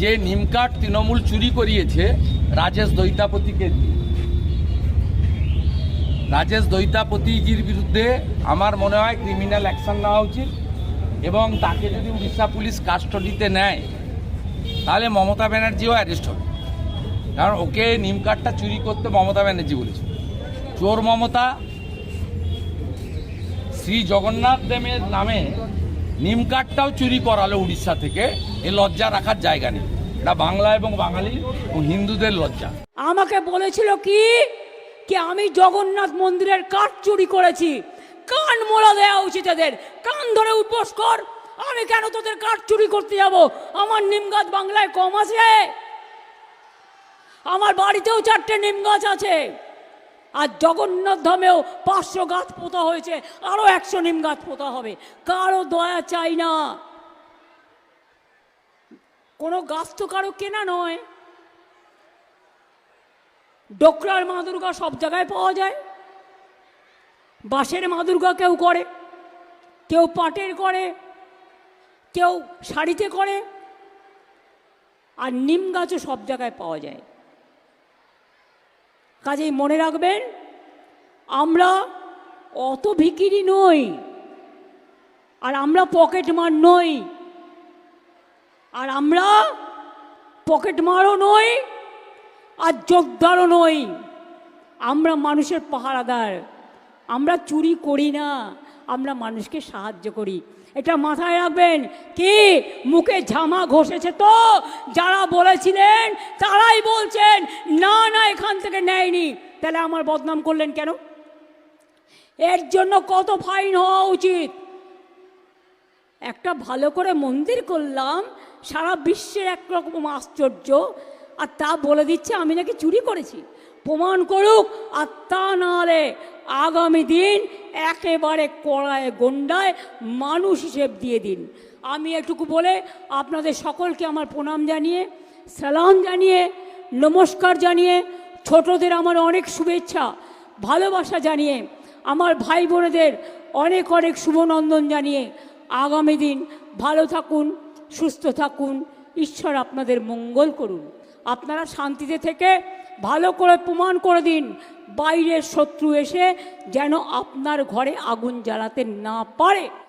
যে নিমকাঠ তৃণমূল চুরি করিয়েছে, রাজেশ দৈতাপতিকে দিয়ে। রাজেশ দৈতাপতিজির বিরুদ্ধে আমার মনে হয় ক্রিমিনাল অ্যাকশন নেওয়া উচিত এবং তাকে যদি উড়িষ্যা পুলিশ কাস্টডিতে নেয়, তাহলে মমতা ব্যানার্জিও অ্যারেস্ট হবে। কারণ ওকে নিম কার্ডটা চুরি করতে মমতা ব্যানার্জি বলেছে। চোর মমতা, শ্রী জগন্নাথ দেবের নামে নিম কার্ডটাও চুরি করালো উড়িষ্যা থেকে। এ লজ্জা রাখার জায়গা নেই। এটা বাংলা এবং বাঙালি ও হিন্দুদের লজ্জা। আমাকে বলেছিল কি? কি আমি জগন্নাথ মন্দিরের কাঠ চুরি করেছি। কান মোড়া দেওয়া উচিত এদের। কান ধরে উপোস কর। আমি কেন তোদের কাঠ চুরি করতে যাব? আমার নিম গাছ বাংলায় কম আছে। আমার বাড়িতেও চারটে নিম গাছ আছে। আর জগন্নাথ ধামেও পাঁচশো গাছ পোতা হয়েছে। আরও একশো নিম গাছ পোতা হবে। কারও দয়া চাই না। কোনো গাছ তো কারও কেনা নয়। ডোকরার মা দুর্গা সব জায়গায় পাওয়া যায়। বাঁশের মা দুর্গা কেউ করে, কেউ পাটের করে, কেউ শাড়িতে করে, আর নিম গাছও সব জায়গায় পাওয়া যায়। কাজেই মনে রাখবেন, আমরা অত ভিকিরি নই, আর আমরা পকেট মার নই। আর আমরা পকেট মারও নই আর যোগদারও নই। আমরা মানুষের পাহারাদার। আমরা চুরি করি না। আমরা মানুষকে সাহায্য করি। এটা মাথায় রাখবেন। কি? মুখে ঝামা ঘষেছে তো? যারা বলেছিলেন, তারাই বলছেন, না না, এখান থেকে নেয়নি। তাহলে আমার বদনাম করলেন কেন? এর জন্য কত ফাইন হওয়া উচিত? একটা ভালো করে মন্দির করলাম, সারা বিশ্বের একরকম আশ্চর্য, আর তা বলে দিচ্ছে, আমি নাকি চুরি করেছি। প্রমাণ করুক, আর তা নাহলে আগামী দিন একেবারে কড়ায় গন্ডায় মানুষ হিসেব দিয়ে দিন। আমি এটুকু বলে আপনাদের সকলকে আমার প্রণাম জানিয়ে, সালাম জানিয়ে, নমস্কার জানিয়ে, ছোটদের আমার অনেক শুভেচ্ছা, ভালোবাসা জানিয়ে, আমার ভাই বোনেদের অনেক অনেক শুভনন্দন জানিয়ে আগামী দিন ভালো থাকুন, সুস্থ থাকুন। ঈশ্বর আপনাদের মঙ্গল করুন। আপনারা শান্তিতে থেকে ভালো করে প্রমাণ করে দিন, বাইরের শত্রু এসে যেন আপনার ঘরে আগুন জ্বালাতে না পারে।